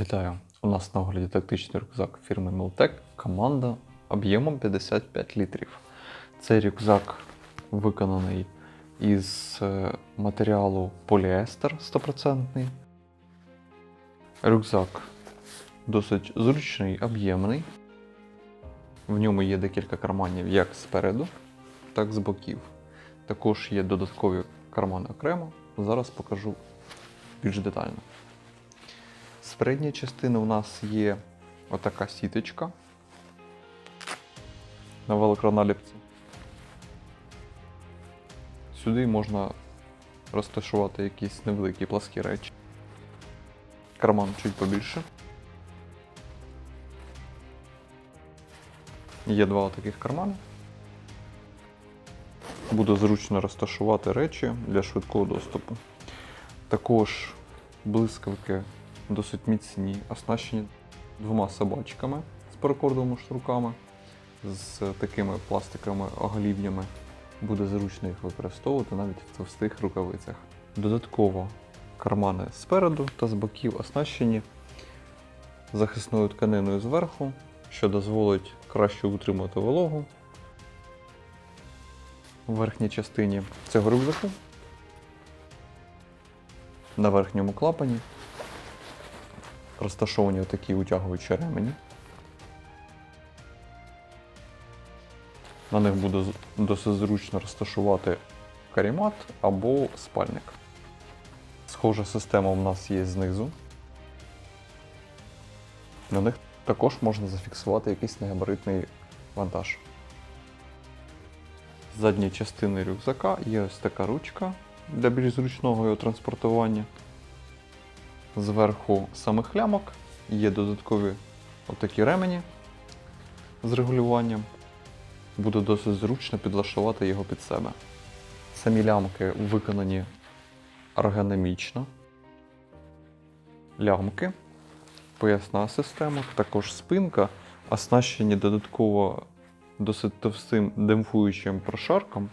Вітаю! У нас на огляді тактичний рюкзак фірми Miltec, команда об'ємом 55 літрів. Цей рюкзак виконаний із е, матеріалу поліестер 100%. Рюкзак досить зручний, об'ємний. В ньому є декілька карманів як спереду, так і з боків. Також є додаткові кармани окремо. Зараз покажу більш детально. З частини у нас є отака сіточка на великроналіпці. Сюди можна розташувати якісь невеликі пласкі речі. Карман чуть побільше. Є два таких кармани. Буде зручно розташувати речі для швидкого доступу. Також блискавки досить міцні, оснащені двома собачками з паракордовими шнурками, з такими пластиковими оголів'ями. Буде зручно їх використовувати навіть в товстих рукавицях. Додатково кармани спереду та з боків оснащені захисною тканиною зверху, що дозволить краще утримувати вологу. У верхній частині цього рюкзаку на верхньому клапані розташовані такі утягуючі ремені. На них буде досить зручно розташувати карімат або спальник. Схожа система у нас є знизу. На них також можна зафіксувати якийсь негабаритний вантаж. З задньої частини рюкзака є ось така ручка для більш зручного його транспортування. Зверху самих лямок є додаткові отакі ремені з регулюванням. Буде досить зручно підлаштувати його під себе. Самі лямки виконані ергономічно. Лямки, поясна система, також спинка, оснащені додатково досить товстим демпфуючим прошарком,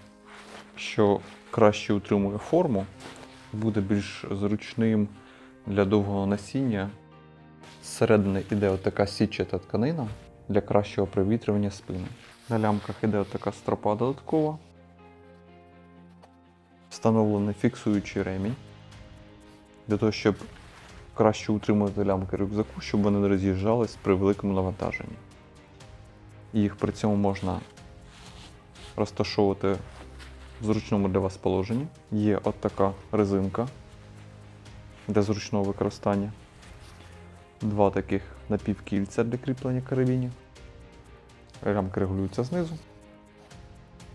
що краще утримує форму, буде більш зручним для довгого насіння. Зсередини йде отака сітчата тканина для кращого провітрювання спини. На лямках йде отака стропа додаткова. Встановлений фіксуючий ремінь для того, щоб краще утримувати лямки рюкзаку, щоб вони не роз'їжджались при великому навантаженні. Їх при цьому можна розташовувати в зручному для вас положенні. Є от така резинка для зручного використання. Два таких напівкільця для кріплення карабінів. Рамки регулюються знизу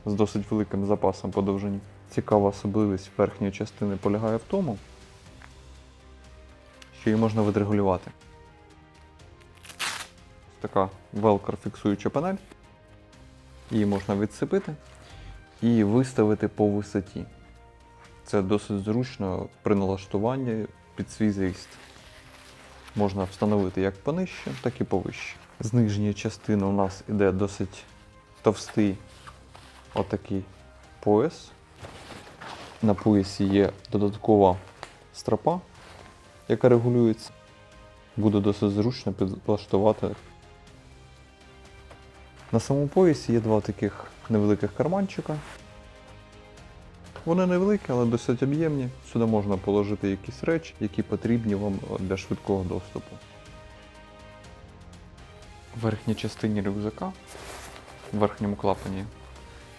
з досить великим запасом по. Цікава особливість верхньої частини полягає в тому, що її можна відрегулювати. Ось така велкор фіксуюча панель. Її можна відсипити і виставити по висоті. Це досить зручно при налаштуванні під свій зріст. Можна встановити як понижче, так і повище. З нижньої частини у нас іде досить товстий отакий пояс. На поясі є додаткова стропа, яка регулюється. Буде досить зручно підлаштувати. На самому поясі є два таких невеликих карманчика. Вони невеликі, але досить об'ємні. Сюди можна положити якісь речі, які потрібні вам для швидкого доступу. В верхній частині рюкзака, в верхньому клапані,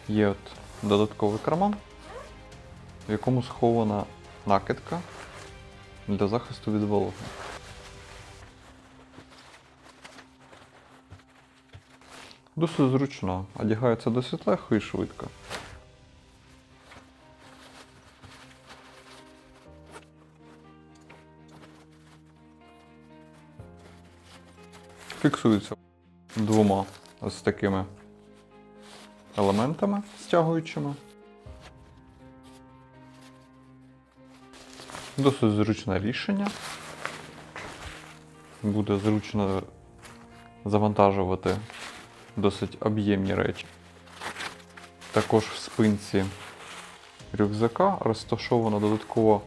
є от додатковий карман, в якому схована накидка для захисту від вологи. Досить зручно, одягається досить легко і швидко. Фіксується двома ось такими елементами стягуючими. Досить зручне рішення. Буде зручно завантажувати досить об'ємні речі. Також в спинці рюкзака розташована додаткова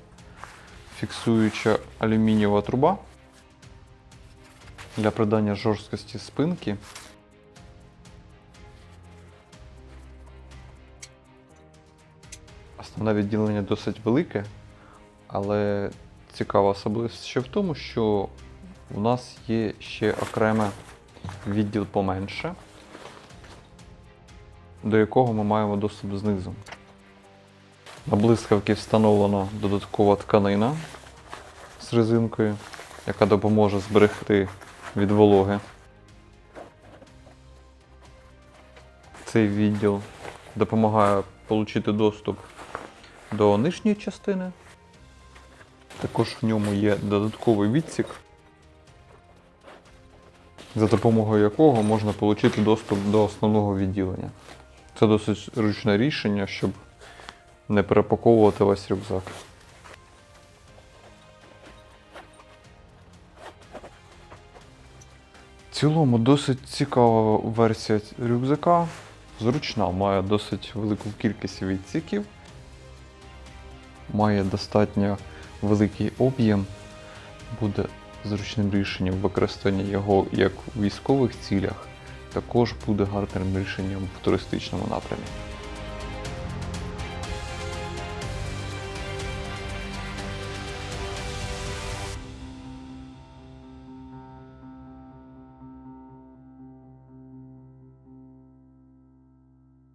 фіксуюча алюмінієва труба, для придання жорсткості спинки. Основне відділення досить велике, але цікава особливість ще в тому, що у нас є ще окремий відділ поменше, до якого ми маємо доступ знизу. На блискавки встановлена додаткова тканина з резинкою, яка допоможе зберегти від вологи. Цей відділ допомагає отримати доступ до нижньої частини. Також в ньому є додатковий відсік, за допомогою якого можна отримати доступ до основного відділення. Це досить зручне рішення, щоб не перепаковувати весь рюкзак. Цілому досить цікава версія рюкзака. Зручна, має досить велику кількість відсіків, має достатньо великий об'єм, буде зручним рішенням використання його як у військових цілях, також буде гарним рішенням в туристичному напрямі.